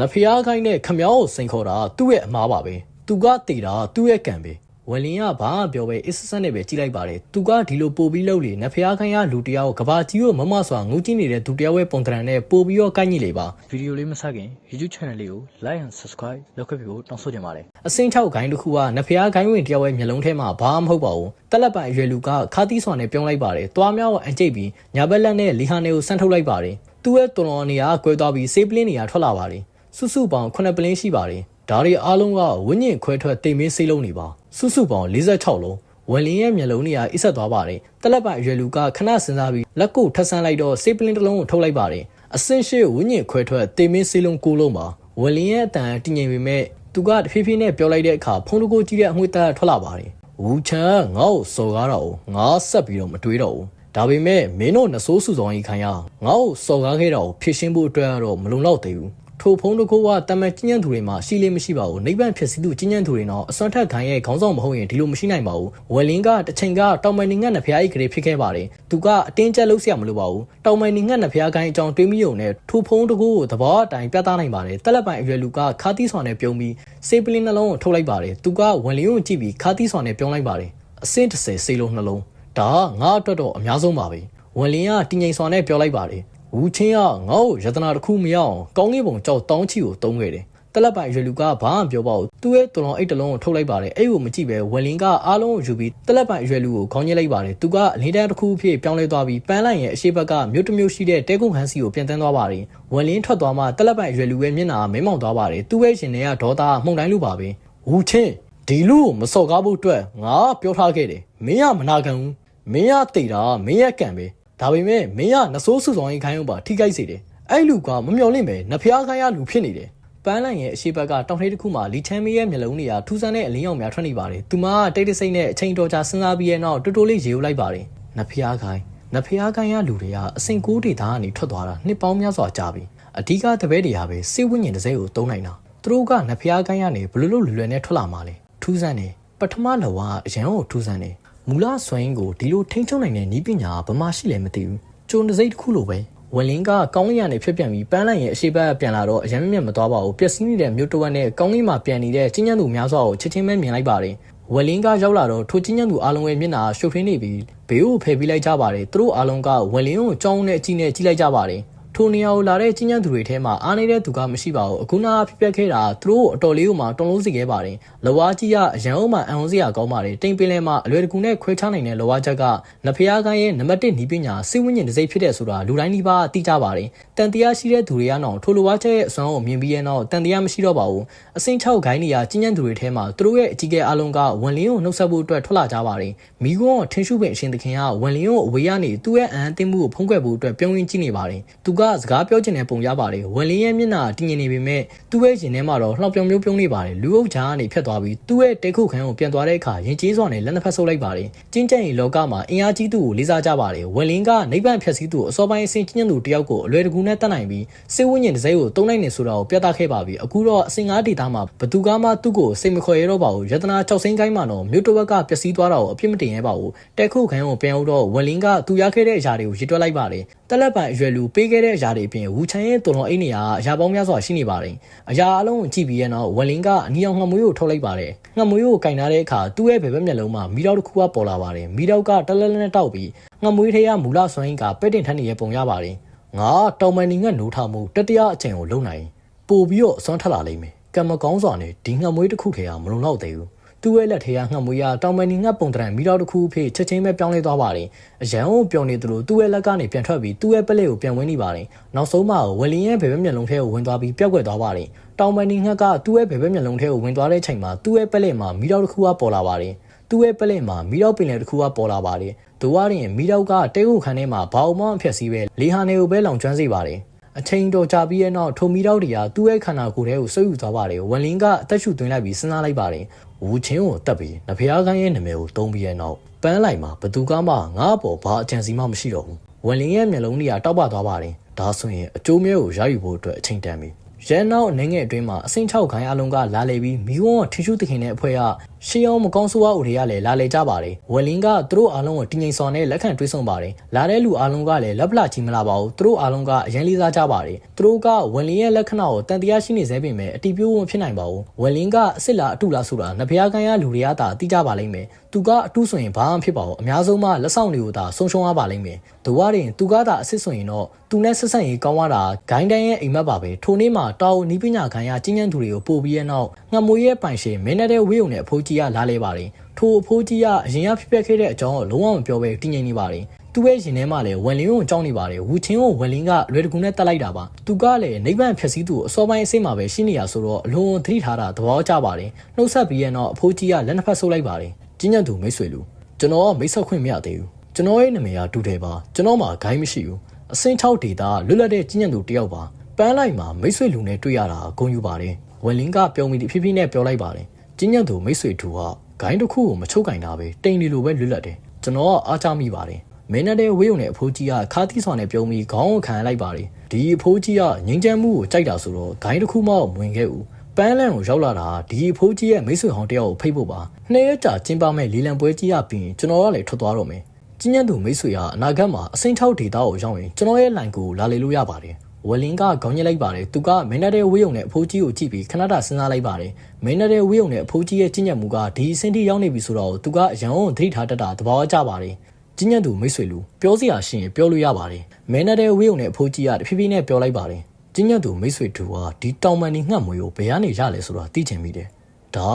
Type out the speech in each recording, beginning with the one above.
နဖျားခိုင်းနဲ့ခမောင်းကိုစိန်ခေါ်တာသူ့ရဲ့အမားပါပဲသူကတေတာသူ့ရဲ့ကံပဲဝလင်းကဘာမှပြောပဲအစ်စက်နဲ့ပဲကြည့်လိုက်ပါတယ်သူကဒီလိုပို့ပြီးလုပ်လေနဖျားခိုင်းကလူတယောက်ကဘာကြီးကိုမမဆွာငုံကြည့်နေတဲ့သူတယောက်ရဲ့ပုံသဏ္ဍာန်နဲ့ပို့ပြီးတော့ကိုက်ညိလေပါဗီဒီယိုလေးမဆက်ခင် YouTube channel လေးကို like and subscribe လုပ်ခဲ့ပြီးဖို့တောင်းဆိုချင်ပါတယ်အစင်း6ဂိုင်းတစ်ခုကနဖျားဂိုင်းဝင်တယောက်ရဲ့မျက်လုံးထဲမှာဘာမှမဟုတ်ပါဘူးတက်လက်ပိုင်အရွယ်လူကခါတီးဆွာနဲ့ပြုံးလိုက်ပါတယ်တွားမြောက်ကိုအကျိတ်ပြီးညာဘက်လက်နဲ့လီဟာနယ်ကိုဆန့်ထုတ်လိုက်ပါတယ်သူ့ရဲ့တော်တော်နေရာကွဲသွားပြီးစေးပလင်းနေရာထွက်လာပါတယ် စုစုပေါင်း9ပလင်းရှိပါတယ်ဒါတွေအားလုံးကဝိညာဉ်ခွဲထွက်တိမ်မင်းစေးလုံးနေပါစုစုပေါင်း46လုံးဝလင်းရဲ့မျက်လုံးတွေကအစ်ဆက်သွားပါတယ်တက်လက်ပိုင်အရွယ်လူကခဏစဉ်းစားပြီးလက်ကိုထပ်ဆန်းလိုက်တော့စေးပလင်းတစ်လုံးကိုထုတ်လိုက်ပါတယ်အစင်းရှိဝိညာဉ်ခွဲထွက်တိမ်မင်းစေးလုံးကိုလုံးပါဝလင်းရဲ့အတန်တည်ငြိမ်ပေမဲ့သူကတဖြည်းဖြည်းနဲ့ပြောလိုက်တဲ့အခါဖုန်းတကိုကြည့်တဲ့အငွေ့သားထွက်လာပါတယ်ဝူချန်ငါ့ကိုစော်ကားတော့ငါဆက်ပြီးတော့မတွေးတော့ဘူးဒါပေမဲ့မင်းတို့နှစိုးစုဆောင်ကြီးခိုင်းရငါ့ကိုစော်ကားခဲ့တာကိုဖြစ်ရှင်းဖို့အတွက်ကတော့မလုံလောက်သေးဘူး ထိုဖုံးတကောကတမန်ကျဉ်းညံ့သူတွေမှာရှိလေမရှိပါဘူးနိဗ္ဗာန်ဖြစ်စီသူကျဉ်းညံ့သူတွေတော့အစွမ်းထက်ခံရဲ့ခေါင်းဆောင်မဟုတ်ရင်ဒီလိုမရှိနိုင်ပါဘူးဝယ်လင်းကတစ်ချိန်ကတောင်မန်နေငတ်နဖျားကြီးကလေးဖြစ်ခဲ့ပါတယ်သူကအတင်းကျပ်လုပ်စရာမလိုပါဘူးတောင်မန်နေငတ်နဖျားခိုင်းအကြောင်းတွေးမိုံနဲ့ထိုဖုံးတကောကိုသဘောအတိုင်းပြသနိုင်ပါတယ်တက်လက်ပိုင်အရွယ်လူကခါသီးစွာနဲ့ပြုံးပြီးစေပလင်းနှလုံးကိုထုတ်လိုက်ပါတယ်သူကဝယ်လင်းကိုကြည့်ပြီးခါသီးစွာနဲ့ပြုံးလိုက်ပါတယ်အဆင့်30စေလုံးနှလုံးဒါကငါအတွက်တော့အများဆုံးပါပဲဝင်လင်းကတင်ငိန်စွာနဲ့ပြောလိုက်ပါတယ် ဝူချင်းကငါ့ကိုယတနာတစ်ခုမရအောင်ကောင်းကင်ပုံကြောက်တောင်းချီကိုတုံးခဲ့တယ်တလက်ပိုင်ရွယ်လူကဘာမှပြောပါဘူးသူ့ရဲ့တော်တော်အိတ်တလုံးကိုထုတ်လိုက်ပါတယ်အဲ့ကိုမကြည့်ပဲဝယ်လင်းကအားလုံးကိုယူပြီးတလက်ပိုင်ရွယ်လူကိုခေါင်းညှိလိုက်ပါတယ်သူကအလေးတန်းတစ်ခုအဖြစ်ပြောင်းလဲသွားပြီးပန်းလိုက်ရဲ့အရှိဘက်ကမြို့တစ်မြို့ရှိတဲ့တဲကုန်းဟန်စီကိုပြန်တန်းသွားပါတယ်ဝယ်လင်းထွက်သွားမှတလက်ပိုင်ရွယ်လူရဲ့မျက်နှာမဲမောင်သွားပါတယ်သူ့ရဲ့ရှင်ထဲကဒေါသမှုန်တိုင်းလိုပါပဲဝူချင်းဒီလူကိုမစော်ကားဖို့အတွက်ငါပြောထားခဲ့တယ်မင်းကမနာခံဘူးမင်းကတိတ်တာမင်းရဲ့ကံပဲ ဒါပေမဲ့မင်းကနဆိုးဆူဆောင်ရင်ခိုင်းအောင်ပါထိခိုက်စေတယ်အဲ့လူကမမျော်လင့်ပဲနဖျားခိုင်းရလူဖြစ်နေတယ်ပန်းလိုက်ရဲ့အရှိဘက်ကတောင်ထိပ်တစ်ခုမှာလီချမ်းမီရဲ့မျက်လုံးတွေကထူးဆန်းတဲ့အလင်းရောင်များထွက်နေပါတယ်သူမကတိတ်တဆိတ်နဲ့အချိန်တော်ကြာစဉ်းစားပြီးရဲ့နောက်တိုးတိုးလေးရေဦးလိုက်ပါတယ်နဖျားခိုင်းနဖျားခိုင်းရလူတွေကအစင်ကိုးဒေတာကနေထွက်သွားတာနှစ်ပေါင်းများစွာကြာပြီအဓိကတပည့်တွေဟာပဲစေဝိညာဉ်တစ်စိတ်ကိုတုံးနိုင်တာသူတို့ကနဖျားခိုင်းရနေဘလို့လို့လွယ်လွယ်နဲ့ထွက်လာမှလဲထူးဆန်းတယ်ပထမလဝကအရန်ကိုထူးဆန်းတယ် မူလဆွမ်းကိုဒီလိုထိန်းချုပ်နိုင်တဲ့ဤပညာကဘမှရှိလဲမသိဘူးကျုံတစ်စိတ်တစ်ခုလိုပဲဝလင်းကကောင်းလေးရနေဖြစ်ပြန်ပြီးပန်းလိုက်ရင်အရှိဘက်ပြန်လာတော့အရင်မြတ်မသွားပါဘူးပျက်စီးနေတဲ့မြို့တဝက်နဲ့ကောင်းလေးမှာပြန်နေတဲ့ချင်းချမ်းသူများစွာကိုချက်ချင်းပဲမြင်လိုက်ပါတယ်ဝလင်းကရောက်လာတော့ထိုချင်းချမ်းသူအားလုံးရဲ့မျက်နှာရှုပ်ထွေးနေပြီးဘေးကိုဖယ်ပေးလိုက်ကြပါတယ်သူတို့အားလုံးကဝလင်းကိုကြောင်းနဲ့အကြည့်နဲ့ကြည့်လိုက်ကြပါတယ် ထိုနေရာကိုလာတဲ့ချင်းချမ်းသူတွေထဲမှာအားနေတဲ့သူကမရှိပါဘူးအခုနာဖြစ်ပျက်ခဲ့တာသူတို့အတော်လေးကိုမှတုံလုံးစီခဲ့ပါတယ်လဝါကြီးကအရန်အောင်မှအံအောင်စရာကောင်းပါတယ်တိမ်ပင်လဲမှာအလွယ်တကူနဲ့ခွဲခြားနိုင်တဲ့လဝါချက်ကနဖျားကိုင်းရဲ့နံပါတ်1နီးပညာစိတ်ဝိညာဉ်တစ်စိတ်ဖြစ်တဲ့ဆိုတာလူတိုင်းဒီပါသိကြပါတယ်တန်တရားရှိတဲ့သူတွေကတော့ထိုလဝါချက်ရဲ့အစွမ်းကိုမြင်ပြီးရဲ့နောက်တန်တရားမရှိတော့ပါဘူးအစိမ့်6ဂိုင်းနေရချင်းချမ်းသူတွေထဲမှာသူတို့ရဲ့အကြီးအကဲအားလုံးကဝန်လင်းကိုနှုတ်ဆက်ဖို့အတွက်ထွက်လာကြပါတယ်မိကွန်းထင်းရှုပင်အရှင်သခင်ကဝန်လင်းကိုအဝေးကနေသူ့ရဲ့အန်အသင်းမှုကိုဖုံးကွယ်ဖို့အတွက်ပြုံးရင်းကြည့်နေပါတယ်သူကစကားပြောချင်တဲ့ပုံရပါတယ်ဝန်လင်းရဲ့မျက်နှာတည်ငြိမ်နေပေမဲ့သူ့ရဲ့ရင်ထဲမှာတော့လှောင်ပြောင်မျိုးပြုံးနေပါတယ်လူအုပ်ကြားကနေဖြတ်သွားပြီးသူ့ရဲ့တဲခုခန်းကိုပြန်သွားတဲ့အခါရင်ကျေးစွာနဲ့လက်နှစ်ဖက်ဆုပ်လိုက်ပါတယ်ကျင်းကျန်ရင်လောကမှာအင်အားကြီးသူကိုလေးစားကြပါတယ်ဝန်လင်းကနိဗ္ဗာန်ဖြတ်စည်းသူကိုအစောပိုင်းအဆင့်ကျင်းသူတယောက်ကိုအလွယ်တကူနဲ့တတ်နိုင်ပြီးစေဝိညာဉ်တစ်စိတ်ကိုတုံးနိုင်နေဆိုတာကိုပြသခဲ့ပါပြီအခုတော့အစင်ငါးဒေတာမှာဘသူကမှသူ့ကိုစိတ်မခေါ်ရတော့ပါဘူးယတနာကြောက်စိမ့်ကိုင်းမှာတော့မြို့တစ်ဝက်ကပျက်စီးသွားတာကိုအပြစ်မတင်ရဲပါဘူးတဲခုခန်းကိုပြန်ဦးတော့ဝန်လင်းကသူရခဲ့တဲ့အရာတွေကိုရည်တွက်လိုက်ပါတယ် တက်လက်ပိုင်အရွယ်လူပေးခဲ့တဲ့အရာတွေအပြင်ဝူချန်ရဲ့တုံလုံးအိနေရာအရာပေါင်းများစွာရှိနေပါတယ်အရာအလုံးကိုကြည့်ပြီးရတော့ဝန်လင်းကအနီအောင်ငှမွေးကိုထုတ်လိုက်ပါတယ်ငှမွေးကိုကင်ထားတဲ့အခါသူ့ရဲ့ဘယ်ဘက်မျက်လုံးမှာမီတောက်တစ်ခုကပေါ်လာပါတယ်မီတောက်ကတလက်လက်နဲ့တောက်ပြီးငှမွေးထဲကမူလစွမ်းအင်ကပဲ့တင်ထမ်းနေတဲ့ပုံရပါတယ်ငါတောင်မန်နီငတ်နိုးထမှုတတရားအချိန်ကိုလုံနိုင်ပို့ပြီးတော့အစွမ်းထလာလိမ့်မယ်ကံမကောင်းစွာနဲ့ဒီငှမွေးတစ်ခုထဲကမလုံလောက်သေးဘူး သူ့ရဲ့လက်ထဲကငှက်မွေးရတောင်မန်နီငတ်ပုံတရံမိတော့တစ်ခုအဖြစ်ချက်ချင်းပဲပြောင်းလဲသွားပါတယ်အရန်ကိုပြောင်းနေသလိုသူ့ရဲ့လက်ကနေပြန်ထွက်ပြီးသူ့ရဲ့ပလက်ကိုပြန်ဝင်နေပါတယ်နောက်ဆုံးမှဝလင်းရဲ့ဘယ်ဘက်မျက်လုံးထဲကိုဝင်သွားပြီးပျောက်ကွယ်သွားပါတယ်တောင်မန်နီငတ်ကသူ့ရဲ့ဘယ်ဘက်မျက်လုံးထဲကိုဝင်သွားတဲ့ချိန်မှာသူ့ရဲ့ပလက်မှာမိတော့တစ်ခုကပေါ်လာပါတယ်သူ့ရဲ့ပလက်မှာမိတော့ပင်လယ်တစ်ခုကပေါ်လာပါတယ်သူကရင်မိတော့ကတဲခုခန်းထဲမှာဘာအောင်မှအဖြစ်စီးပဲလေဟာနေကိုပဲလောင်ကျွမ်းစေပါတယ်အချိန်တော်ကြာပြီးတဲ့နောက်ထုံမီတော့တွေကသူ့ရဲ့ခန္ဓာကိုယ်ထဲကိုဆွဲယူသွားပါတယ်ဝန်လင်းကအသက်ရှူသွင်းလိုက်ပြီးစဉ်းစားလိုက်ပါတယ် ဝူချင်းကိုတက်ပြီးနဖျားကိုင်းရဲ့နာမည်ကိုတုံးပြီးတဲ့နောက်ပန်းလိုက်မှာဘသူကမှငါ့ဘောဘာအကြံစီမှမရှိတော့ဘူးဝန်လင်းရဲ့မျက်လုံးတွေကတောက်ပသွားပါတယ်ဒါဆိုရင်အကျိုးမဲကိုရယူဖို့အတွက်အချိန်တန်ပြီရဲနောက်အနေငယ်အတွင်းမှာအစိမ့်6ခိုင်းအလုံးကလာလေပြီးမိဝန်းထီရှုသခင်တဲ့အဖွဲ့က ရှေးအောင်မကောင်းဆိုးဝါးဦးတွေကလည်းလာလေကြပါတယ်ဝယ်လင်းကသူတို့အားလုံးကိုတင်းငိမ်စွာနဲ့လက်ခံတွေးဆုံပါတယ်လာတဲ့လူအားလုံးကလည်းလက်ပလာကြီးမလာပါဘူးသူတို့အားလုံးကအရင်လေးစားကြပါတယ်သူတို့ကဝယ်လင်းရဲ့လက္ခဏာကိုတန်တရားရှိနေစေပေမဲ့အတီးပြိုးမဖြစ်နိုင်ပါဘူးဝယ်လင်းကအစ်စ်လားအတုလားဆိုတာနဖျားကန်ရလူတွေကသာသိကြပါလိမ့်မယ်သူကအတူဆိုရင်ဘာမှဖြစ်ပါဘူးအများဆုံးမှလက်ဆောင်တွေကိုသာဆုံးရှုံးရပါလိမ့်မယ်။ဒဝရင်သူကသာအစ်စ်ဆိုရင်တော့သူနဲ့ဆက်ဆက်ရေးကောင်းရတာဂိုင်းတန်းရဲ့အိမ်မက်ပါပဲ။ထိုနေ့မှာတောက်နီးပညာခံရကျဉ်းညံသူတွေကိုပို့ပြီးရဲ့နောက်ငှမွေရဲ့ပိုင်ရှင်မင်းနဲ့ဝေးုံနဲ့အဖိုးကြီးကလာလေပါတယ်။ထိုအဖိုးကြီးကအရင်ကဖြစ်ပျက်ခဲ့တဲ့အကြောင်းကိုလုံးဝမပြောဘဲတည်ငြိမ်နေပါတယ်။သူ့ရဲ့ရင်ထဲမှာလည်းဝယ်လင်းကိုကြောင်းနေပါတယ်ဝူချင်းကိုဝယ်လင်းကလွယ်တကူနဲ့တက်လိုက်တာပါသူကလည်းနိဗ္ဗာန်ဖြည့်ဆည်းသူအစောပိုင်းအစိမ်းမှာပဲရှိနေရဆိုတော့အလုံးသတိထားတာသဘောကျပါတယ်နှုတ်ဆက်ပြီးရဲ့နောက်အဖိုးကြီးကလက်နှစ်ဖက်ဆုပ်လိုက်ပါတယ်ကျဉ်းညံသူမိတ်ဆွေလူကျွန်တော်ကမိတ်ဆက်ခွင့်မရသေးဘူးကျွန်တော်ရဲ့နာမည်ကဒူတယ်ပါကျွန်တော်မှာဂိုင်းမရှိဘူးအစင်း6ဒေတာလွတ်လပ်တဲ့ကြီးညံသူတယောက်ပါပန်းလိုက်မှာမိတ်ဆွေလူနဲ့တွေ့ရတာဂုဏ်ယူပါတယ်ဝယ်လင်းကပြောမိဖြည်းဖြည်းနဲ့ပြောလိုက်ပါတယ် ကြီးညံသူမိတ်ဆွေထူကဂိုင်းတစ်ခုကိုမချုပ်ကင်တာပဲတိမ်နေလိုပဲလွတ်လပ်တယ်ကျွန်တော်ကအားချမိပါတယ်မင်းနဲ့တဲ့ဝေးုံနဲ့အဖိုးကြီးကခါသီးဆောင်နဲ့ပြုံးပြီးခေါင်းကိုခံလိုက်ပါတယ်ဒီအဖိုးကြီးကငိမ့်ချမ်းမှုကိုကြိုက်တာဆိုတော့ဂိုင်းတစ်ခုမှမဝင်ခဲ့ဘူးပန်းလန့်ကိုရောက်လာတာဒီအဖိုးကြီးရဲ့မိတ်ဆွေဟောင်းတယောက်ကိုဖိတ်ဖို့ပါနှစ်ရက်ကြာကျင်းပမဲ့လီလံပွဲကြီးရပြီးကျွန်တော်ကလည်းထွက်သွားတော့မယ်ကြီးညံ့သူမိတ်ဆွေဟာအနာဂတ်မှာအစိမ့်6ဒေတာကိုရောက်ရင်ကျွန်တော်ရဲ့လိုင်ကိုလာလေလို့ရပါတယ် ဝလင်းကခေါင်းညက်လိုက်ပါတယ်သူကမင်းတဲ့ဝေးုံနဲ့အဖိုးကြီးကိုကြည့်ပြီးခဏတာစဉ်းစားလိုက်ပါတယ်မင်းတဲ့ဝေးုံနဲ့အဖိုးကြီးရဲ့ကျင့်ညက်မှုကဒီအဆင့်ထိရောက်နေပြီဆိုတော့သူကအရန်ကိုသတိထားတတ်တာသဘောကျပါတယ်ကျင့်ညက်သူမိတ်ဆွေလူပြောစရာရှိရင်ပြောလို့ရပါတယ်မင်းတဲ့ဝေးုံနဲ့အဖိုးကြီးကတဖြည်းဖြည်းနဲ့ပြောလိုက်ပါတယ်ကျင်းညတ်သူမိတ်ဆွေတူဟာဒီတောင်ပန်နေငှက်မွေကိုဘယ်ကနေရလဲဆိုတာသိချင်မိတယ်။ဒါ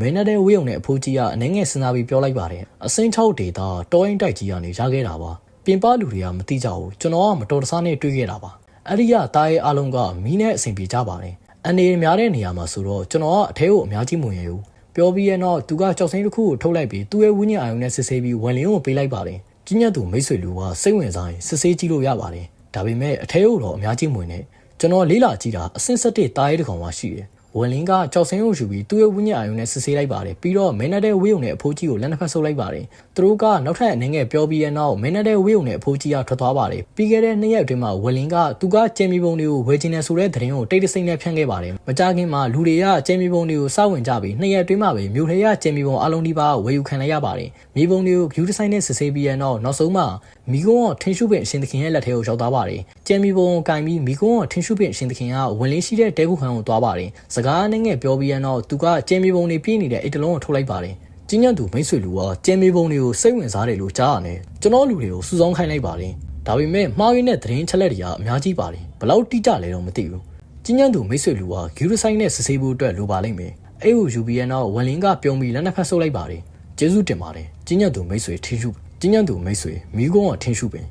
မင်းနဲ့ဝေးုံနဲ့အဖိုးကြီးကအနေငယ်စဉ်းစားပြီးပြောလိုက်ပါတယ်။အစိမ်း6ဒေတာတောင်းတိုက်ကြီးကနေရခဲ့တာပါ။ပြင်ပလူတွေကမသိကြဘူး။ကျွန်တော်ကမတော်တဆနဲ့တွေးခဲ့တာပါ။ အဲ့ဒီကတားရဲ့အလုံးကမီးနဲ့အဆင်ပြေကြပါတယ်။အနေများတဲ့နေရာမှာဆိုတော့ကျွန်တော်ကအထဲကိုအများကြီးမဝင်ရဘူး။ပြောပြီးရဲ့နောက်သူကကြောက်စိမ်းတစ်ခုကိုထုတ်လိုက်ပြီးသူ့ရဲ့ဝင်းညအာယုံနဲ့စစ်ဆေးပြီးဝန်လင်းကိုပေးလိုက်ပါတယ်။ကျင်းညတ်သူမိတ်ဆွေလူကစိတ်ဝင်စားရင်စစ်ဆေးကြည့်လို့ရပါတယ်။ဒါပေမဲ့အထဲကိုတော့အများကြီးမဝင်နဲ့ကျွန်တော်လေးလာကြည့်တာအစင်ဆက်တဲ့တားရဲတစ်ကောင်မှရှိတယ် ဝယ်လင်းကကြောက်စင်းကိုယူပြီးသူ့ရဲ့ဝင်းညအာယုံနဲ့စစ်ဆေးလိုက်ပါတယ်ပြီးတော့မင်းနဲ့တဲ့ဝေးုံနဲ့အဖိုးကြီးကိုလက်နှစ်ဖက်ဆုပ်လိုက်ပါတယ်သူတို့ကနောက်ထပ်အနေငယ်ပြောပြီးရနောက်မင်းနဲ့တဲ့ဝေးုံနဲ့အဖိုးကြီးကထွက်သွားပါတယ်ပြီးခဲ့တဲ့နှစ်ရက်အတွင်းမှာဝယ်လင်းကသူကကျဲမီပုံတွေကိုဝယ်ချင်တယ်ဆိုတဲ့သတင်းကိုတိတ်တဆိတ်နဲ့ဖြန့်ခဲ့ပါတယ်မကြခင်မှာလူတွေကကျဲမီပုံတွေကိုစဝင်ကြပြီးနှစ်ရက်အတွင်းမှာပဲမြို့ထဲကကျဲမီပုံအလုံးဒီပါဝယ်ယူခံလိုက်ရပါတယ်မြေပုံတွေကိုဂယူဒီဇိုင်းနဲ့စစ်ဆေးပြီးရနောက်နောက်ဆုံးမှာမိကုန်းကထင်းရှုပင်အရှင်သခင်ရဲ့လက်ထဲကိုရောက်သွားပါတယ် ကျဲမီပုံကိုကင်ပြီးမိကုန်းကထင်းရှုပင်အရှင်သခင်ကဝင်လင်းရှိတဲ့တဲခုခန်းကိုသွားပါတယ်စကားနဲ့ငယ်ပြောပြီးရနောက်သူကကျဲမီပုံတွေပြည့်နေတဲ့အိတ်တလုံးကိုထုတ်လိုက်ပါတယ်ကျင်းညံသူမိတ်ဆွေလူကကျဲမီပုံတွေကိုစိတ်ဝင်စားတယ်လို့ကြားရတယ်ကျွန်တော်လူတွေကိုစူဆောင်းခိုင်းလိုက်ပါတယ်ဒါပေမဲ့မှားရင်းတဲ့သတင်းချက်လက်တွေကအများကြီးပါတယ်ဘလောက်တိကျလဲတော့မသိဘူးကျင်းညံသူမိတ်ဆွေလူကဂယူရဆိုင်နဲ့စစ်ဆေးဖို့အတွက်လိုပါလိမ့်မယ်အဲ့ကိုယူပြီးရနောက်ဝန်လင်းကပြုံးပြီးလက်နှစ်ဖက်ဆုပ်လိုက်ပါတယ်ကျေးဇူးတင်ပါတယ်ကျင်းညံသူမိတ်ဆွေထင်းရှုကျင်းညံသူမိတ်ဆွေမိကုန်းကထင်းရှုပင်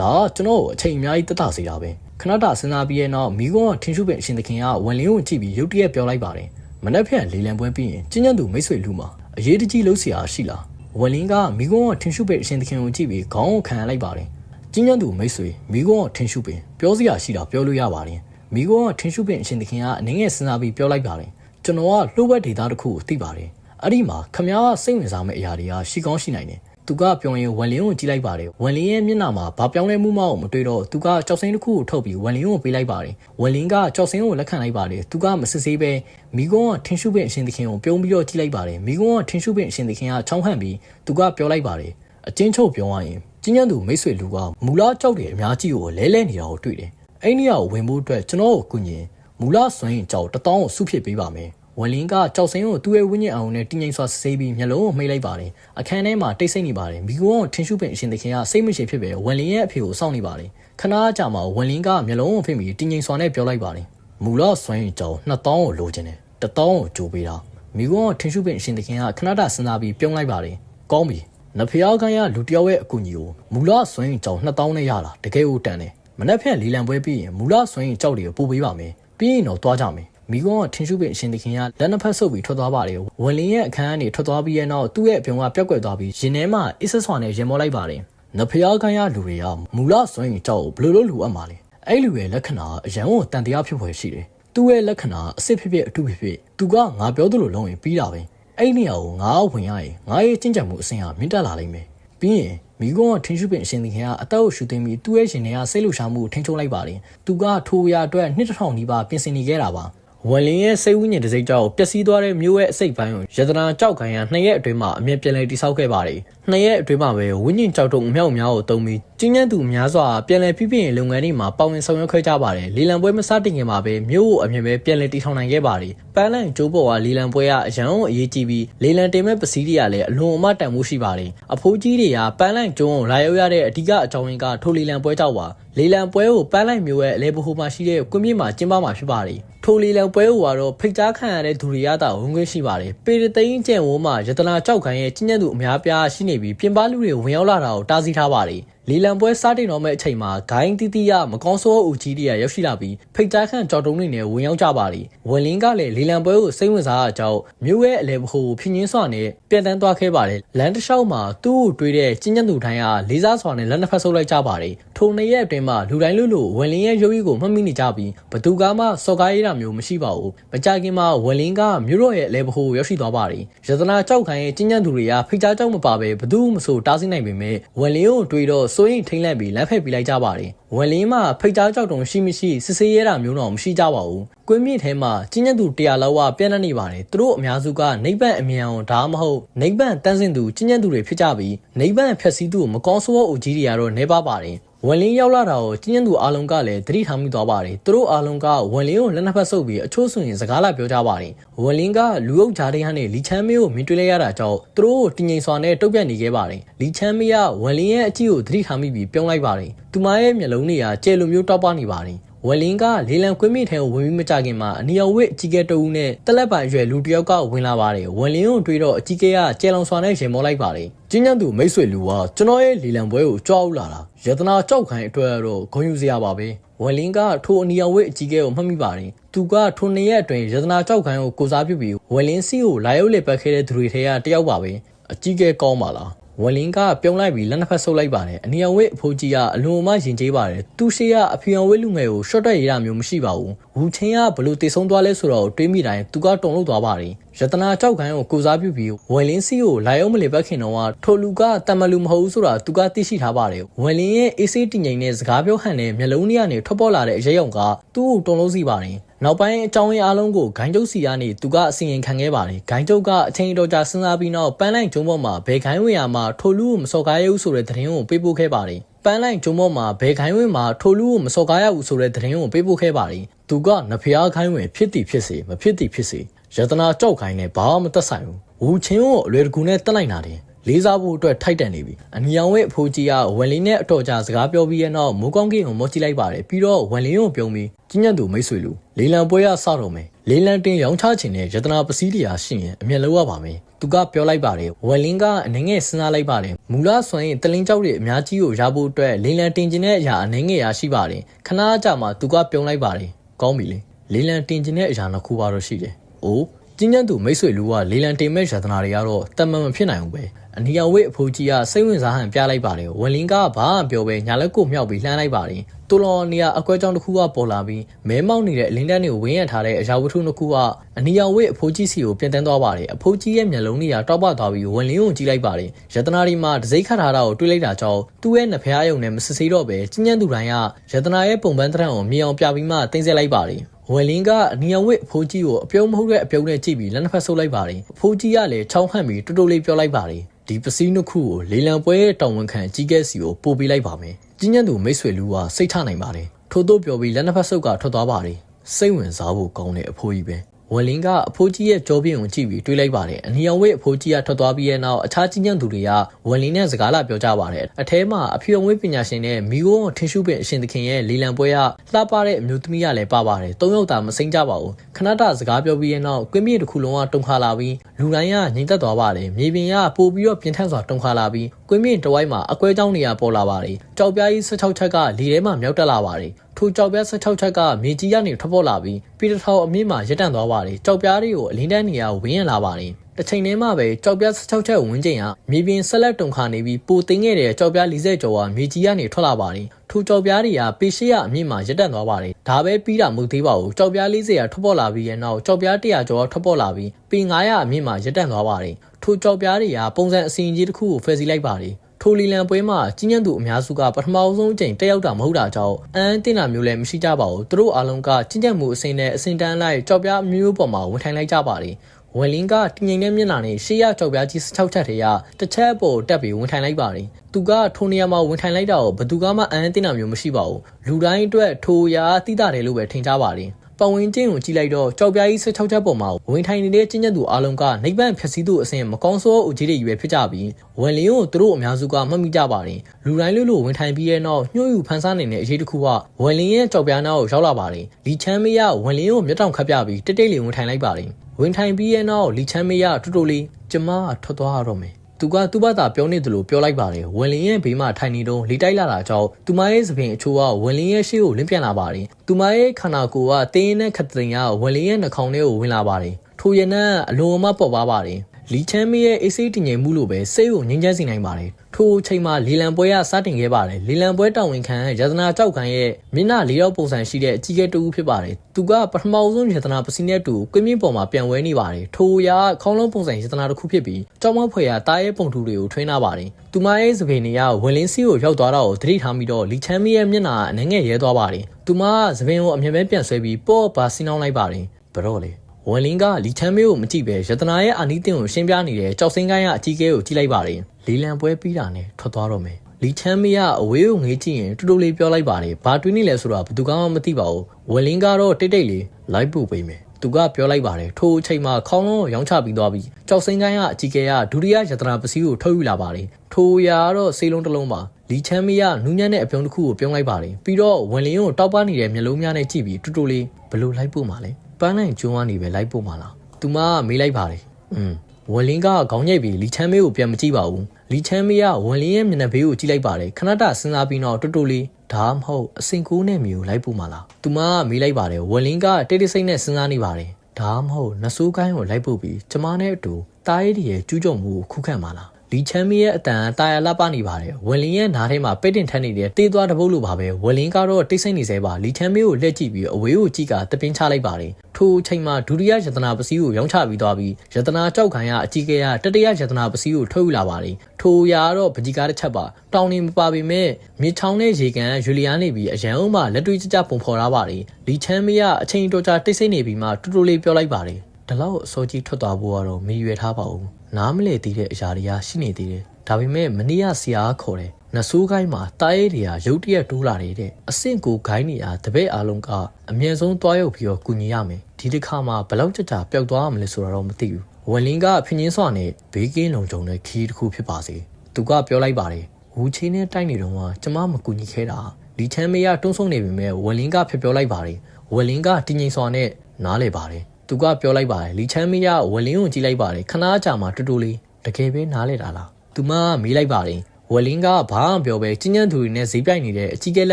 ဒါကကျွန်တော်ကိုအချိန်အများကြီးတက်တာစေတာပဲခဏတာစဉ်းစားပြီးရဲ့နောက်မိကုန်းကထင်းရှုပင်အရှင်သခင်ကဝန်လင်းကိုကြည့်ပြီးရုတ်တရက်ပြောလိုက်ပါတယ်မနှက်ဖြန်လေလံပွဲပြီးရင်ကျင်းညံသူမိတ်ဆွေလူမှာအရေးတကြီးလှုပ်ရှားရှိလားဝလင်းကမိကုန်းကထင်းရှုပင်အရှင်သခင်ကိုကြည့်ပြီးခေါင်းကိုခံလိုက်ပါတယ်ကျင်းညံသူမိတ်ဆွေမိကုန်းကထင်းရှုပင်ပြောစရာရှိတာပြောလို့ရပါတယ်မိကုန်းကထင်းရှုပင်အရှင်သခင်ကအနေငယ်စဉ်းစားပြီးပြောလိုက်ပါတယ်ကျွန်တော်ကလှုပ်ဝက်ဒေတာတစ်ခုကိုသိပါတယ်အဲ့ဒီမှာခမားကစိတ်ဝင်စားမယ့်အရာတွေကရှိကောင်းရှိနိုင်တယ် သူကပြောရင်ဝန်လင်းကိုကြည့်လိုက်ပါတယ်ဝန်လင်းရဲ့မျက်နှာမှာဘာပြောင်းလဲမှုမှမတွေ့တော့သူကကြောက်စိမ်းတစ်ခုကိုထုတ်ပြီးဝန်လင်းကိုပေးလိုက်ပါတယ်ဝန်လင်းကကြောက်စိမ်းကိုလက်ခံလိုက်ပါတယ်သူကမစစ်ဆေးပဲမိကုန်းကထင်းရှုပင်အရှင်သခင်ကိုပြုံးပြီးတော့ကြည့်လိုက်ပါတယ်မိကုန်းကထင်းရှုပင်အရှင်သခင်ကချောင်းဟန့်ပြီးသူကပြောလိုက်ပါတယ်အချင်းချုပ်ပြောရရင်ကျင်းညံသူမိတ်ဆွေလူကမူလာကြောက်တယ်အများကြီးကိုလဲလဲနေတာကိုတွေ့တယ်အဲ့ဒီနေရာကိုဝင်ဖို့အတွက်ကျွန်တော်ကိုကူညီမူလာဆွမ်းရင်ကြောက်တတောင်းကိုစုဖြစ်ပေးပါမယ် ဝလင်းကကြောက်စင်းကိုသူ့ရဲ့ဝိညာဉ်အောင်နဲ့တင်းငိမ့်စွာဆေးပြီးမျက်လုံးကိုမှိတ်လိုက်ပါတယ်အခန်းထဲမှာတိတ်ဆိတ်နေပါတယ်မိကူကထင်းရှုပင်အရှင်သခင်ကစိတ်မရှိဖြစ်ပဲဝလင်းရဲ့အဖေကိုစောင့်နေပါတယ်ခဏကြာမှဝလင်းကမျက်လုံးကိုဖိပြီးတင်းငိမ့်စွာနဲ့ပြောလိုက်ပါတယ်မူလဆွမ်းရင်ကြောက်နှစ်တောင်းကိုလိုချင်တယ်တတောင်းကိုကြိုးပေးတာမိကူကထင်းရှုပင်အရှင်သခင်ကခဏတာစဉ်းစားပြီးပြုံးလိုက်ပါတယ်ကောင်းပြီနဖျားကန်ရလူတယောက်ရဲ့အကူအညီကိုမူလဆွမ်းရင်ကြောက်နှစ်တောင်းနဲ့ရလာတကယ်ကိုတန်တယ်မနှက်ဖြန့်လီလံပွဲပြီးရင်မူလဆွမ်းရင်ကြောက်တွေကိုပို့ပေးပါမယ်ပြီးရင်တော့တွားကြမယ် မိကွန်းကထင်းရှုပင်အရှင်သခင်ကလက်နှစ်ဖက်ဆုပ်ပြီးထွက်သွားပါတယ်။ဝန်လင်းရဲ့အခန်းကနေထွက်သွားပြီးတဲ့နောက်သူ့ရဲ့အပြုံကပြက်ကွက်သွားပြီးရင်ထဲမှာအစ်ဆဆွာနဲ့ရင်မောလိုက်ပါတယ်။နဖျားခိုင်းရလူတွေကမူလစွန့်ရင်ကြောက်ဘလို့လို့လူအပ်မှာလဲ။အဲ့လူရဲ့လက္ခဏာအရန်ကိုတန်တရားဖြစ်ဖွယ်ရှိတယ်။သူ့ရဲ့လက္ခဏာအစ်စ်ဖြစ်ဖြစ်အတုဖြစ်ဖြစ်သူကငါပြောသလိုလုံးရင်ပြီးတာပဲ။အဲ့နေရာကိုငါဝင်ရရင်ငါရဲ့ကျင့်ကြံမှုအစဉ်ဟာမြင့်တက်လာလိမ့်မယ်။ပြီးရင်မိကွန်းကထင်းရှုပင်အရှင်သခင်ကအသက်ကိုရှူသိမ်းပြီးသူ့ရဲ့ရှင်ထဲကစိတ်လှုပ်ရှားမှုကိုထိန်းချုပ်လိုက်ပါတယ်။သူကထိုးရအတွက်နှစ်တစ်ထောင်နီးပါးပြင်ဆင်နေခဲ့တာပါ။ ဝန်လင်းရဲ့စိတ်ဝိညာဉ်တစ်စိတ်ကြောင့်ပျက်စီးသွားတဲ့မြို့ရဲ့အစိတ်ပိုင်းကိုယတနာကြောက်ခိုင်ရနှစ်ရက်အတွင်းမှာအမြင်ပြန်လည်တိစောက်ခဲ့ပါတယ်။နှစ်ရက်အတွင်းမှာပဲဝိညာဉ်ကြောက်တုံအမြောက်အများကိုတုံးပြီးကျင်းကျန်းသူများစွာပြန်လည်ပြည့်ပြည့်လုပ်ငန်းတွေမှာပါဝင်ဆောင်ရွက်ခဲ့ကြပါတယ်။လီလံပွဲမစတင်ခင်မှာပဲမြို့ကိုအမြင်ပဲပြန်လည်တည်ထောင်နိုင်ခဲ့ပါတယ်။ပန်းလန်ကျိုးပေါ်ကလီလံပွဲကအရန်ကိုအရေးကြီးပြီးလီလံတင်မဲ့ပစည်းတွေကလည်းအလွန်အမတန်မှုရှိပါတယ်။အဖိုးကြီးတွေကပန်းလန်ကျိုးကိုလာရောက်ရတဲ့အဓိကအကြောင်းရင်းကထိုလီလံပွဲကြောင့်ပါ။လေလံပွဲကိုပန်းလိုက်မျိုးရဲ့အလဲဘဟုမှာရှိတဲ့ကွင်းမြေမှာကျင်းပမှာဖြစ်ပါတယ်။ ထိုလေလံပွဲကိုကတော့ဖိတ်ကြားခံရတဲ့သူတွေရတာဝင်ခွင့်ရှိပါတယ်။ပေရသိန်းကျန်ဝန်းမှာယတနာကြောက်ခိုင်ရဲ့ကျဉ်းညက်သူအများပြားရှိနေပြီးပြင်ပလူတွေဝင်ရောက်လာတာကိုတားဆီးထားပါတယ်။ လီလံပွဲစတင်တော့မဲ့အချိန်မှာဂိုင်းတီတီရမကောင်းဆိုးဦးကြီးတွေကရောက်ရှိလာပြီးဖိတ်ကြားခန့်ကြော်တုံးတွေနဲ့ဝင်ရောက်ကြပါလိဝင်လင်းကလည်းလီလံပွဲကိုစိတ်ဝင်စားတဲ့အကြောင်းမြို့ရဲ့အလဲဘဟုဖြင်းချင်းစွာနဲ့ပြန်တန်းသွားခဲ့ပါတယ်လန်တလျှောက်မှာသူ့ကိုတွေးတဲ့ကျင်းညက်သူတိုင်းကလေးစားစွာနဲ့လက်နှစ်ဖက်ဆုပ်လိုက်ကြပါတယ်ထိုနှစ်ရက်အတွင်းမှာလူတိုင်းလူလူဝင်လင်းရဲ့ရုပ်ရည်ကိုမှတ်မိနေကြပြီးဘသူကမှစော်ကားရတာမျိုးမရှိပါဘူးမကြခင်မှာဝင်လင်းကမြို့တော်ရဲ့အလဲဘဟုရောက်ရှိသွားပါတယ်ရတနာကြောက်ခိုင်ရဲ့ကျင်းညက်သူတွေကဖိတ်ကြားကြောက်မပါပဲဘသူမှမဆိုတားဆီးနိုင်ပေမဲ့ဝင်လင်းကိုတွေးတော့စိုးရင်ထိမ့်လန့်ပြီးလမ်းဖက်ပြလိုက်ကြပါတယ်။ဝန်လင်းမှာဖိတ်ကြားကြောက်တုံရှိမရှိစစ်ဆေးရတာမျိုးတော့မရှိကြပါဘူး။ကွင်းမြင့်ထဲမှာကြီးညက်သူ100လောက်ကပြန့်နှံ့နေပါတယ်။သူတို့အများစုကနိဗ္ဗာန်အမြန်အောင်ဒါမှမဟုတ်နိဗ္ဗာန်တန်းစင်သူကြီးညက်သူတွေဖြစ်ကြပြီးနိဗ္ဗာန်ဖြတ်စည်းသူမကောင်းဆိုးအိုကြီးတွေကတော့နေပါပါတယ်။ ဝန်လင်းရောက်လာတာကိုကျင်းသူအားလုံးကလည်းသတိထားမိသွားပါတယ်သူတို့အားလုံးကဝန်လင်းကိုလက်နှစ်ဖက်ဆုပ်ပြီးအချို့ဆိုရင်စကားလာပြောကြပါတယ်ဝန်လင်းကလူအုပ်ဂျာတဲ့ဟန်နဲ့လီချမ်းမေးကိုမြင်တွေ့လိုက်ရတာကြောင့်သူတို့ကိုတင်ငိမ်စွာနဲ့တုတ်ပြတ်နေခဲ့ပါတယ်လီချမ်းမေးကဝန်လင်းရဲ့အကြည့်ကိုသတိထားမိပြီးပြုံးလိုက်ပါတယ်သူမရဲ့မျက်လုံးတွေကကျဲလိုမျိုးတောက်ပနေပါတယ် ဝယ်လင်းကလေလံကွင်းမိထဲကိုဝင်ပြီးမကြခင်မှာအနီရောင်ဝစ်အကြီးကဲတအူးနဲ့တက်လက်ပိုင်ရွယ်လူတယောက်ကဝင်လာပါတယ်ဝယ်လင်းကိုတွေ့တော့အကြီးကဲကကျဲလောင်စွာနဲ့ရင်မောလိုက်ပါတယ်ကျင်းညံသူမိတ်ဆွေလူကကျွန်တော်ရဲ့လေလံပွဲကိုကြွားဦးလာတာယတနာကြောက်ခိုင်အတွက်တော့ဂုံယူစရာပါပဲဝယ်လင်းကထိုအနီရောင်ဝစ်အကြီးကဲကိုမှတ်မိပါတယ်သူကထိုနှစ်ရက်အတွင်းယတနာကြောက်ခိုင်ကိုကိုစားပြုပြီးဝယ်လင်းစီကိုလာရောက်လေပတ်ခဲ့တဲ့သူတွေထဲကတယောက်ပါပဲအကြီးကဲကောင်းပါလား ဝလင်းကပြုံးလိုက်ပြီးလက်နှစ်ဖက်ဆုပ်လိုက်ပါတယ်အနီယောင်ဝစ်အဖိုးကြီးကအလွန်မှယဉ်ကျေးပါတယ်သူရှိကအဖီယောင်ဝစ်လူငယ်ကိုရှော့တက်ရတာမျိုးမရှိပါဘူးဝူချင်းကဘလို့တေဆုံးသွားလဲဆိုတော့တွေးမိတိုင်းသူကတုံလို့သွားပါတယ်ရတနာကြောက်ခိုင်းကိုကိုစားပြုပြီးဝယ်လင်းစီကိုလာရောက်မလေပတ်ခင်တော့ကထိုလူကတမလူမဟုတ်ဘူးဆိုတာသူကသိရှိထားပါတယ်ဝယ်လင်းရဲ့အေးဆေးတည်ငြိမ်တဲ့စကားပြောဟန်နဲ့မျက်လုံးတွေကနေထွက်ပေါ်လာတဲ့အရေးအုံကသူ့ကိုတုံလို့စီပါတယ် နောက်ပိုင်းအကြောင်းရင်းအားလုံးကိုဂိုင်းကျုပ်စီကနေသူကအစီရင်ခံခဲ့ပါတယ်။ဂိုင်းကျုပ်ကအချိန်တော်ကြာစဉ်းစားပြီးနောက်ပန်းလိုက်ကျုံပေါ်မှာဘယ်ဂိုင်းဝင်ရမှာထိုလူကိုမစော်ကားရဘူးဆိုတဲ့သတင်းကိုပေးပို့ခဲ့ပါတယ်။ပန်းလိုက်ကျုံပေါ်မှာဘယ်ဂိုင်းဝင်မှာထိုလူကိုမစော်ကားရဘူးဆိုတဲ့သတင်းကိုပေးပို့ခဲ့ပါတယ်။သူကနဖျားခိုင်းဝင်ဖြစ်သည်ဖြစ်စေမဖြစ်သည်ဖြစ်စေယတနာကြောက်ခိုင်းနဲ့ဘာမှမသက်ဆိုင်ဘူး။ဝူချင်းကိုအလွယ်တကူနဲ့တက်လိုက်တာတယ်။ လေးစားဖို့အတွက်ထိုက်တန်နေပြီအနီအောင်ရဲ့အဖိုးကြီးကဝန်လင်းနဲ့အတော်ကြာစကားပြောပြီးရဲ့နောက်မိုးကောင်းကင်းကိုမော့ကြည့်လိုက်ပါတယ်ပြီးတော့ဝန်လင်းကိုပြုံးပြီးကြီးညံ့သူမိတ်ဆွေလူလေလံပွဲရစတော့မယ်လေလံတင်ရောင်းချခြင်းနဲ့ယတနာပစည်းတရားရှိရင်အမျက်လောက်ရပါမယ်သူကပြောလိုက်ပါတယ်ဝန်လင်းကအနေငယ်စဉ်းစားလိုက်ပါတယ်မူလဆိုရင်တလင်းကြောက်တွေအများကြီးကိုရဖို့အတွက်လေလံတင်ခြင်းတဲ့အရာအနေငယ်ရရှိပါတယ်ခဏကြာမှသူကပြုံးလိုက်ပါတယ်ကောင်းပြီလေလေလံတင်ခြင်းတဲ့အရာနှစ်ခုပါတော့ရှိတယ်အိုး ကျင်းကျန်းသူမိတ်ဆွေလူကလေလံတင်မဲ့ယတနာတွေကတော့တမန်မဖြစ်နိုင်ဘူးပဲအနီယာဝိအဖိုးကြီးကစိတ်ဝင်စားဟန်ပြလိုက်ပါတယ်ဝန်လင်းကဘာမှပြောပဲညာလက်ကိုမြောက်ပြီးလှမ်းလိုက်ပါတယ်တူလော်နေရာအကွဲကြောင်တစ်ခုကပေါ်လာပြီးမဲမောက်နေတဲ့အလင်းတန်းတွေကိုဝင်းရထားတဲ့အရာဝတ္ထုနှစ်ခုကအနီယာဝိအဖိုးကြီးစီကိုပြန်တန်းသွားပါတယ်အဖိုးကြီးရဲ့မျက်လုံးတွေကတောက်ပသွားပြီးဝန်လင်းကိုကြည့်လိုက်ပါတယ်ရတနာဒီမှာဒစိခတ်ထားတာကိုတွေးလိုက်တာကြောင့်သူ့ရဲ့နှဖျားယုံနဲ့မစစ်ဆေးတော့ပဲကျဉ်းညံသူတိုင်းကရတနာရဲ့ပုံပန်းတရံကိုမြင်အောင်ပြပြီးမှတင်ဆက်လိုက်ပါတယ် ဝယ်လင်းကအနီယံဝစ်အဖိုးကြီးကိုအပြုံးမဟုတ်တဲ့အပြုံးနဲ့ကြည့်ပြီးလက်နှစ်ဖက်ဆုပ်လိုက်ပါတယ်အဖိုးကြီးကလည်းချောင်းဟန့်ပြီးတူတူလေးပြောလိုက်ပါတယ်ဒီပစည်းနှစ်ခုကိုလေလံပွဲရဲ့တောင်ဝန်ခံကြီးကဲစီကိုပို့ပေးလိုက်ပါမယ်ကြီးညံ့သူမိတ်ဆွေလူကစိတ်ထနိုင်ပါတယ်ထို့သို့ပြောပြီးလက်နှစ်ဖက်ဆုပ်ကထွက်သွားပါတယ်စိတ်ဝင်စားဖို့ကောင်းတဲ့အဖိုးကြီးပဲ ဝန်လင်းကအဖိုးကြီးရဲ့ကြောပြင်းကိုကြည့်ပြီးတွေးလိုက်ပါတယ်အနီယောင်ဝိတ်အဖိုးကြီးကထွက်သွားပြီးတဲ့နောက်အခြားကြီးညံ့သူတွေကဝန်လင်းနဲ့စကားလာပြောကြပါတယ်အထဲမှာအဖြူဝိတ်ပညာရှင်နဲ့မိဂိုးထင်းရှုပင်အရှင်သခင်ရဲ့လီလံပွဲကလှပတဲ့အမျိုးသမီးကလည်းပါပါတယ်သုံးယောက်သာမစိမ့်ကြပါဘူးခဏတာစကားပြောပြီးတဲ့နောက်ကွင်းမြေတစ်ခုလုံးကတုန်ခါလာပြီးလူတိုင်းကငြိမ်သက်သွားပါတယ်မြေပြင်ကပို့ပြီးတော့ပြင်ထန့်စွာတုန်ခါလာပြီးကွင်းမြေတဝိုက်မှာအကွဲကြောင်းတွေကပေါ်လာပါတယ်ကြောက်ပြားကြီး16ချက်ကလီထဲမှာမြောက်တက်လာပါတယ် ထိုကြောက်ပြား16ချက်ကမြေကြီးကနေထွက်ပေါ်လာပြီးပီတထောင်အမြင့်မှာရပ်တန့်သွားပါတယ်ကြောက်ပြားတွေကိုအလင်းတန်းနေရာဝင်းရလာပါတယ်တစ်ချိန်တည်းမှာပဲကြောက်ပြား16ချက်ဝန်းကျင်ဟာမြေပြင်ဆက်လက်တုန်ခါနေပြီးပိုသိငခဲ့တဲ့ကြောက်ပြား40ကျော်ဟာမြေကြီးကနေထွက်လာပါတယ်ထိုကြောက်ပြားတွေကပေရှိရအမြင့်မှာရပ်တန့်သွားပါတယ်ဒါပဲပြီးတာမဟုတ်သေးပါဘူးကြောက်ပြား40ရာထွက်ပေါ်လာပြီးရဲ့နောက်ကြောက်ပြား100ကျော်ထွက်ပေါ်လာပြီးပေ900အမြင့်မှာရပ်တန့်သွားပါတယ်ထိုကြောက်ပြားတွေကပုံစံအစီအရင်ကြီးတစ်ခုကိုဖယ်စီလိုက်ပါတယ် ထိုလီလံပွဲမှာကြီးညံ့သူအများစုကပထမအဆုံးအကြိမ်တက်ရောက်တာမဟုတ်တာကြောင့်အန်းတင်တာမျိုးလည်းမရှိကြပါဘူးသူတို့အားလုံးကကြီးညံ့မှုအစိမ်းနဲ့အစင်တန်းလိုက်ကြောက်ပြားမျိုးပေါ်မှာဝန်ထိုင်လိုက်ကြပါတယ်ဝယ်လင်းကတငိမ့်တဲ့မျက်နှာနဲ့ရှေ့ရကြောက်ပြားကြီး16ချက်ထဲကတစ်ချက်ပေါ်တက်ပြီးဝန်ထိုင်လိုက်ပါတယ်သူကထိုနေရာမှာဝန်ထိုင်လိုက်တာကိုဘယ်သူမှအန်းတင်တာမျိုးမရှိပါဘူးလူတိုင်းအတွက်ထိုရာတိတာတယ်လို့ပဲထင်ကြပါတယ် ပတ်ဝန်းကျင်ကိုကြည့်လိုက်တော့ကြောက်ပြားကြီး16ချက်ပေါ်မှာဝင်ထိုင်နေတဲ့ကျဉ်းကျက်သူအလုံးကနိဗ္ဗာန်ဖြည့်ဆည်းသူအစဉ်မကောင်းဆိုးအကြီးတွေရွယ်ဖြစ်ကြပြီးဝင်လင်းကိုသူတို့အများစုကမှတ်မိကြပါတယ်လူတိုင်းလူလိုဝင်ထိုင်ပြီးတဲ့နောက်ညှို့ယူဖန်ဆားနေတဲ့အရေးတစ်ခုကဝင်လင်းရဲ့ကြောက်ပြားနာကိုရောက်လာပါတယ်လီချမ်းမေးရဝင်လင်းကိုမျက်တောင်ခတ်ပြပြီးတိတ်တိတ်လေးဝင်ထိုင်လိုက်ပါတယ်ဝင်ထိုင်ပြီးတဲ့နောက်လီချမ်းမေးရတူတူလေးကျမထွက်သွားရတော့မယ် သူကသူ့ဘာသာပြောနေတယ်လို့ပြောလိုက်ပါတယ်ဝယ်လင်းရဲ့ဘေးမှာထိုင်နေတော့လေတိုက်လာတာကြောင့်သူမရဲ့သပင်အချိုးကဝယ်လင်းရဲ့ရှေ့ကိုလင်းပြန်လာပါတယ်သူမရဲ့ခန္ဓာကိုယ်ကတင်းနဲ့ခတ်သိန်ကဝယ်လင်းရဲ့နှာခေါင်းထဲကိုဝင်လာပါတယ်ထိုရနံအလွန်အမပေါ်ပါပါတယ်လီချမ်းမီရဲ့အေးစိတ်တည်ငြိမ်မှုလိုပဲစိတ်ကိုငြိမ်းချမ်းစေနိုင်ပါတယ် ထိုအချိန်မှာလီလံပွဲကစတင်ခဲ့ပါတယ်လီလံပွဲတာဝန်ခံရတနာကြောက်ခံရဲ့မျက်နှာလေးတော့ပုံစံရှိတဲ့အကြီးကဲတူဖြစ်ပါတယ်သူကပထမဆုံးရတနာပစီနဲ့တူကွင်းမြင့်ပေါ်မှာပြန်ဝဲနေပါတယ်ထိုရာခေါင်းလုံးပုံစံရတနာတစ်ခုဖြစ်ပြီးကြောက်မဖွယ်ရတားရဲ့ပုံထူတွေကိုထွင်းလာပါတယ်သူမရဲ့စပင်တွေကဝင်လင်းစီကိုရောက်သွားတော့သတိထားပြီးတော့လီချမ်းမီရဲ့မျက်နှာအနေငယ်ရဲသွားပါတယ်သူမကစပင်ကိုအမြဲတမ်းပြန်ဆွဲပြီးပေါ့ပါစီနှောင်းလိုက်ပါတယ်ဘရော့လေဝန်လင်းကလီချမ်းမေးကိုမကြည့်ပဲရတနာရဲ့အာနီးတင်ကိုရှင်းပြနေတဲ့ကြောက်စင်းကိုင်းကအကြီးကဲကိုကြည့်လိုက်ပါတယ် လီလံပွဲပြီးတာနဲ့ထွက်သွားတော့မယ်လီချမ်းမေးကအဝေးကိုငေးကြည့်ရင်တူတူလေးပြောလိုက်ပါတယ်ဘာတွင်းနေလဲဆိုတာဘယ်သူမှမသိပါဘူးဝန်လင်းကတော့တိတ်တိတ်လေးလိုက်ပို့ပေးမယ်သူကပြောလိုက်ပါတယ်ထိုအချိန်မှာခေါင်းလုံးကိုရောင်းချပြီးသွားပြီးကြောက်စင်းကိုင်းကအကြီးကဲကဒုတိယရတနာပစည်းကိုထုတ်ယူလာပါတယ်ထိုရာကတော့စေးလုံးတစ်လုံးပါလီချမ်းမေးကနူးညံ့တဲ့အပြုံးတစ်ခုကိုပြုံးလိုက်ပါတယ်ပြီးတော့ဝန်လင်းကိုတောက်ပနေတဲ့မျက်လုံးများနဲ့ကြည့်ပြီးတူတူလေးဘယ်လိုလိုက်ပို့မှာလဲပန်းနိုင်ကျွန်းကနေပဲလိုက်ပို့မှာလားသူမကမေးလိုက်ပါတယ်อืม ဝလင်းကခေါင်းညိတ်ပြီးလီချမ်းမေးကိုပြန်မကြည့်ပါဘူးလီချမ်းမေးကဝလင်းရဲ့မျက်နှာဘေးကိုကြည့်လိုက်ပါတယ်ခဏတစဉ်းစားပြီးတော့တူတူလေးဒါမှမဟုတ်အစင်ကိုးနဲ့မျိုးလိုက်ပို့မှာလားသူမကမေးလိုက်ပါတယ်ဝလင်းကတိတ်တိတ်ဆိတ်နဲ့စဉ်းစားနေပါတယ်ဒါမှမဟုတ်နဆိုးကိုင်းကိုလိုက်ပို့ပြီးကျမနဲ့အတူတားရည်ရဲ့ကျူးကျော်မှုကိုခုခံမှာလားလီချမ်းမီရဲ့အတန်တာယာလပနေပါတယ်ဝလင်းရဲ့နားထဲမှာပိတ်တင်ထမ်းနေတဲ့တေးသွားတပုတ်လိုပါပဲဝလင်းကတော့တိတ်ဆိတ်နေသေးပါလီချမ်းမီကိုလက်ကြည့်ပြီးအဝေးကိုကြည့်ကတပင်းချလိုက်ပါတယ် ထိုအချိန်မှာဒုတိယယတနာပစည်းကိုရောင်းချပြီးသွားပြီးယတနာကြောက်ခံရအကြီးကဲရတတိယယတနာပစည်းကိုထုတ်ယူလာပါတယ်ထိုရာတော့ပကြီးကားတစ်ချက်ပါတောင်းနေမပါပေမဲ့မြေချောင်းနဲ့ရေကန်ယူလီယာနေပြီးအရန်အုံးမှလက်တွေ့ကြကြပုံဖော်ထားပါတယ်လီချမ်းမီကအချိန်တော်ကြာတိတ်ဆိတ်နေပြီးမှတူတူလေးပြောလိုက်ပါတယ်ဒီလောက်အစောကြီးထွက်သွားဖို့ကတော့မရွယ်ထားပါဘူးနားမလဲသေးတဲ့အရာတွေကရှိနေသေးတယ်ဒါပေမဲ့မနေ့ကဆရာခေါ်တယ် နဆိုးကိုင်းမှာတားရဲတွေကရုတ်တရက်တိုးလာနေတဲ့အဆင့်ကိုဂိုင်းနေအားတပည့်အားလုံးကအမြဲဆုံးတွားရုပ်ပြီးတော့ကူညီရမယ်ဒီတစ်ခါမှဘလောက်ကြကြပျောက်သွားရမလဲဆိုတာတော့မသိဘူးဝန်လင်းကဖင်းချင်းစွာနဲ့ဘေးကင်းလုံခြုံတဲ့ခီးတစ်ခုဖြစ်ပါစေသူကပြောလိုက်ပါတယ်ဝူချင်းနဲ့တိုက်နေတော့ကကျမမကူညီခဲ့တာလီချမ်းမေးရတွန်းဆုံနေပေမဲ့ဝန်လင်းကဖျက်ပြောလိုက်ပါတယ်ဝန်လင်းကတင်းငိမ်စွာနဲ့နားလေပါတယ်သူကပြောလိုက်ပါတယ်လီချမ်းမေးရဝန်လင်းကိုကြည့်လိုက်ပါတယ်ခဏကြာမှတူတူလေးတကယ်ပဲနားလေတာလားသူမမေးလိုက်ပါတယ် ဝယ်လင်းကဘာမှပြောပဲကျဉ်းကျဉ်းသူတွေနဲ့ဈေးပြိုင်နေတဲ့အကြီးကဲလ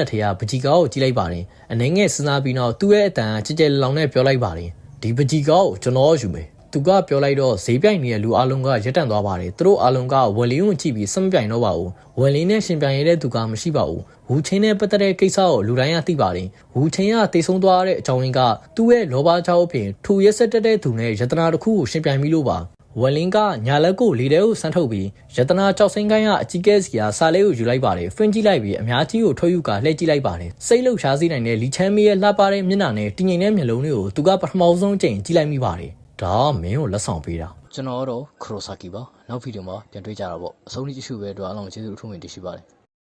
က်ထက်ကပကြီးကားကိုကြည့်လိုက်ပါတယ်အနေငယ်စဉ်းစားပြီးတော့သူ့ရဲ့အတန်ကြကြလောင်နဲ့ပြောလိုက်ပါတယ်ဒီပကြီးကားကိုကျွန်တော်ယူမယ်သူကပြောလိုက်တော့ဈေးပြိုင်နေတဲ့လူအလုံးကရက်တန့်သွားပါတယ်သူတို့အလုံးကဝယ်လင်းကိုကြည့်ပြီးစမပြိုင်တော့ပါဘူးဝယ်လင်းနဲ့ရှင်ပြိုင်ရတဲ့သူကမရှိပါဘူးဝူချင်းနဲ့ပတ်သက်တဲ့ကိစ္စကိုလူတိုင်းကသိပါတယ်ဝူချင်းကတိတ်ဆုံးသွားတဲ့အကြောင်းရင်းကသူ့ရဲ့လောဘချောက်အပြင်ထူရက်ဆက်တက်တဲ့သူနဲ့ယတနာတစ်ခုကိုရှင်ပြိုင်ပြီးလို့ပါ ဝယ်လင်းကညာလက်ကိုလေတဲကိုဆန်းထုတ်ပြီးရတနာကြောက်စင်းကိုင်းကအကြီးကဲစီကစာလေးကိုယူလိုက်ပါတယ်ဖင်ကြည့်လိုက်ပြီးအများကြီးကိုထုတ်ယူကလှည့်ကြည့်လိုက်ပါတယ်စိတ်လှုပ်ရှားစေနိုင်တဲ့လီချမ်းမီရဲ့လှပတဲ့မျက်နှာနဲ့တင်းငိမ်တဲ့မျက်လုံးတွေကိုသူကပထမဆုံးကြိမ်ကြည့်လိုက်မိပါတယ်ဒါကမင်းကိုလက်ဆောင်ပေးတာကျွန်တော်တော့ခရိုဆာကီပါနောက်ဗီဒီယိုမှာပြန်တွေ့ကြတာပေါ့အဆုံးထိကြည့်ရှုပဲအတွက်အားလုံးကျေးဇူးအထူးတင်ရှိပါတယ်